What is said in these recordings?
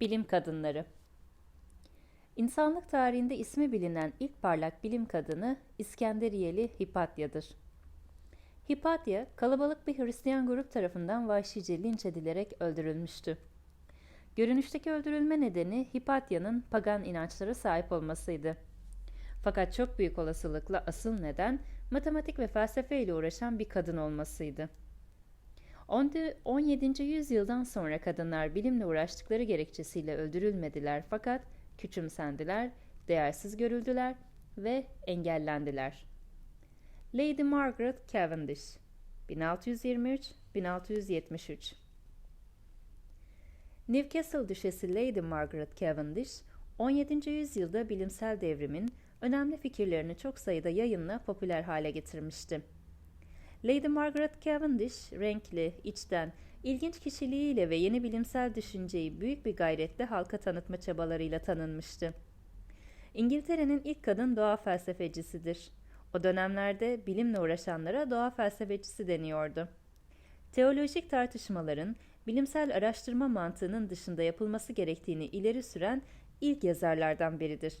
Bilim kadınları İnsanlık tarihinde ismi bilinen ilk parlak bilim kadını İskenderiyeli Hipatya'dır. Hipatya, kalabalık bir Hristiyan grup tarafından vahşice linç edilerek öldürülmüştü. Görünüşteki öldürülme nedeni Hipatya'nın pagan inançlara sahip olmasıydı. Fakat çok büyük olasılıkla asıl neden matematik ve felsefe ile uğraşan bir kadın olmasıydı. 17. yüzyıldan sonra kadınlar bilimle uğraştıkları gerekçesiyle öldürülmediler fakat küçümsendiler, değersiz görüldüler ve engellendiler. Lady Margaret Cavendish 1623-1673 Newcastle Düşesi Lady Margaret Cavendish, 17. yüzyılda bilimsel devrimin önemli fikirlerini çok sayıda yayınla popüler hale getirmişti. Lady Margaret Cavendish, renkli, içten, ilginç kişiliğiyle ve yeni bilimsel düşünceyi büyük bir gayretle halka tanıtma çabalarıyla tanınmıştı. İngiltere'nin ilk kadın doğa felsefecisidir. O dönemlerde bilimle uğraşanlara doğa felsefecisi deniyordu. Teolojik tartışmaların bilimsel araştırma mantığının dışında yapılması gerektiğini ileri süren ilk yazarlardan biridir.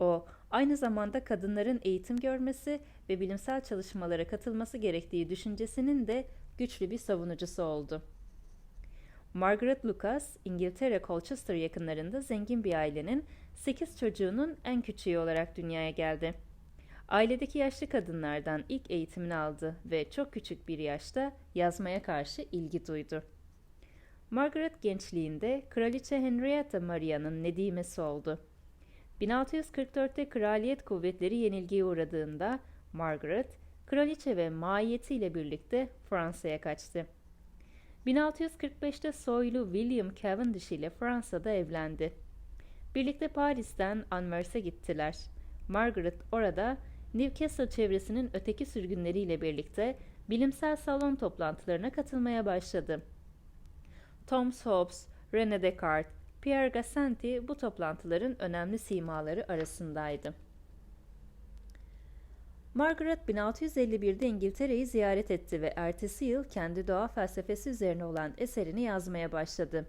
O, aynı zamanda kadınların eğitim görmesi ve bilimsel çalışmalara katılması gerektiği düşüncesinin de güçlü bir savunucusu oldu. Margaret Lucas, İngiltere Colchester yakınlarında zengin bir ailenin 8 çocuğunun en küçüğü olarak dünyaya geldi. Ailedeki yaşlı kadınlardan ilk eğitimini aldı ve çok küçük bir yaşta yazmaya karşı ilgi duydu. Margaret gençliğinde Kraliçe Henrietta Maria'nın nedimesi oldu. 1644'te kraliyet kuvvetleri yenilgiye uğradığında Margaret, kraliçe ve maiyetiyle birlikte Fransa'ya kaçtı. 1645'te soylu William Cavendish ile Fransa'da evlendi. Birlikte Paris'ten Anvers'e gittiler. Margaret orada Newcastle çevresinin öteki sürgünleriyle birlikte bilimsel salon toplantılarına katılmaya başladı. Thomas Hobbes, René Descartes, Pierre Gassendi bu toplantıların önemli simaları arasındaydı. Margaret 1651'de İngiltere'yi ziyaret etti ve ertesi yıl kendi doğa felsefesi üzerine olan eserini yazmaya başladı.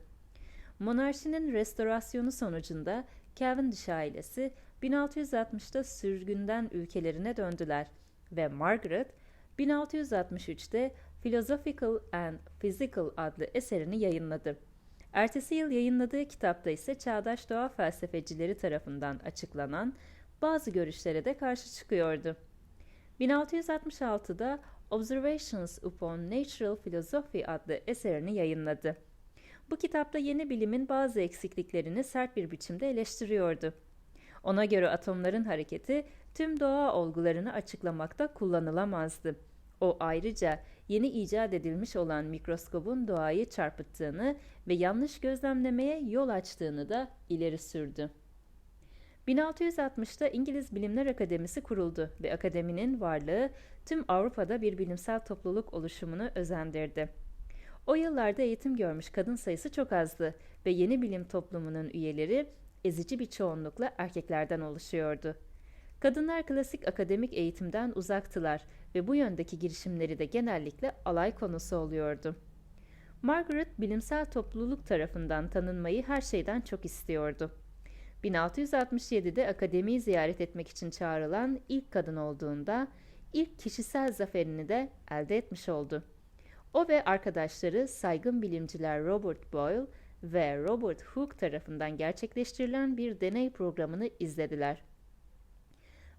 Monarşinin restorasyonu sonucunda Cavendish ailesi 1660'da sürgünden ülkelerine döndüler ve Margaret 1663'te Philosophical and Physical adlı eserini yayınladı. Ertesi yıl yayınladığı kitapta ise çağdaş doğa felsefecileri tarafından açıklanan bazı görüşlere de karşı çıkıyordu. 1666'da Observations upon Natural Philosophy adlı eserini yayınladı. Bu kitapta yeni bilimin bazı eksikliklerini sert bir biçimde eleştiriyordu. Ona göre atomların hareketi tüm doğa olgularını açıklamakta kullanılamazdı. O ayrıca yeni icat edilmiş olan mikroskobun doğayı çarpıttığını ve yanlış gözlemlemeye yol açtığını da ileri sürdü. 1660'da İngiliz Bilimler Akademisi kuruldu ve akademinin varlığı tüm Avrupa'da bir bilimsel topluluk oluşumunu özendirdi. O yıllarda eğitim görmüş kadın sayısı çok azdı ve yeni bilim toplumunun üyeleri ezici bir çoğunlukla erkeklerden oluşuyordu. Kadınlar klasik akademik eğitimden uzaktılar ve bu yöndeki girişimleri de genellikle alay konusu oluyordu. Margaret bilimsel topluluk tarafından tanınmayı her şeyden çok istiyordu. 1667'de akademiyi ziyaret etmek için çağrılan ilk kadın olduğunda ilk kişisel zaferini de elde etmiş oldu. O ve arkadaşları saygın bilimciler Robert Boyle ve Robert Hooke tarafından gerçekleştirilen bir deney programını izlediler.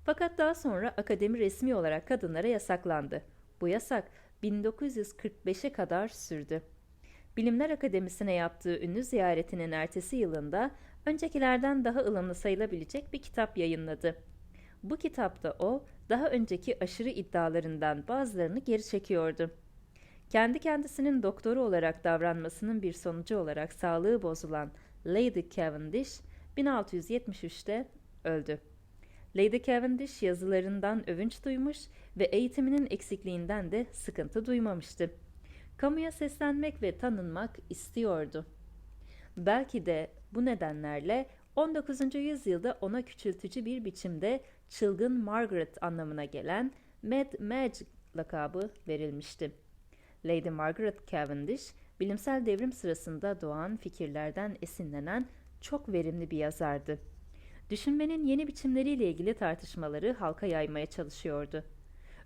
Fakat daha sonra akademi resmi olarak kadınlara yasaklandı. Bu yasak 1945'e kadar sürdü. Bilimler Akademisi'ne yaptığı ünlü ziyaretinin ertesi yılında öncekilerden daha ılımlı sayılabilecek bir kitap yayınladı. Bu kitapta o, daha önceki aşırı iddialarından bazılarını geri çekiyordu. Kendi kendisinin doktoru olarak davranmasının bir sonucu olarak sağlığı bozulan Lady Cavendish 1673'te öldü. Lady Cavendish yazılarından övünç duymuş ve eğitiminin eksikliğinden de sıkıntı duymamıştı. Kamuya seslenmek ve tanınmak istiyordu. Belki de bu nedenlerle 19. yüzyılda ona küçültücü bir biçimde çılgın Margaret anlamına gelen Mad Mag lakabı verilmişti. Lady Margaret Cavendish bilimsel devrim sırasında doğan fikirlerden esinlenen çok verimli bir yazardı. Düşünmenin yeni biçimleriyle ilgili tartışmaları halka yaymaya çalışıyordu.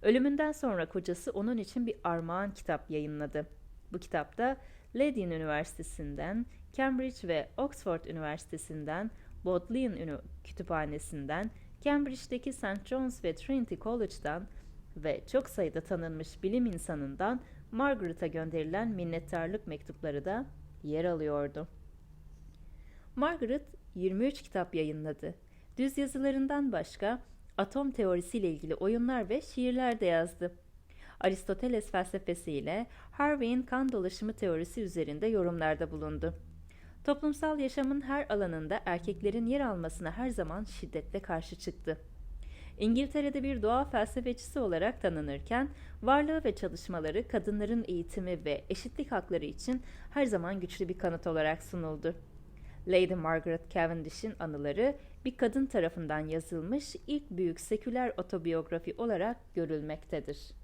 Ölümünden sonra kocası onun için bir armağan kitap yayınladı. Bu kitapta Leiden Üniversitesi'nden, Cambridge ve Oxford Üniversitesi'nden, Bodleian Kütüphanesi'nden, Cambridge'deki St. John's ve Trinity College'dan ve çok sayıda tanınmış bilim insanından Margaret'a gönderilen minnettarlık mektupları da yer alıyordu. Margaret 23 kitap yayınladı. Düz yazılarından başka atom teorisiyle ilgili oyunlar ve şiirler de yazdı. Aristoteles felsefesiyle Harvey'in kan dolaşımı teorisi üzerinde yorumlarda bulundu. Toplumsal yaşamın her alanında erkeklerin yer almasına her zaman şiddetle karşı çıktı. İngiltere'de bir doğa felsefecisi olarak tanınırken varlığı ve çalışmaları kadınların eğitimi ve eşitlik hakları için her zaman güçlü bir kanıt olarak sunuldu. Lady Margaret Cavendish'in anıları bir kadın tarafından yazılmış ilk büyük seküler otobiyografi olarak görülmektedir.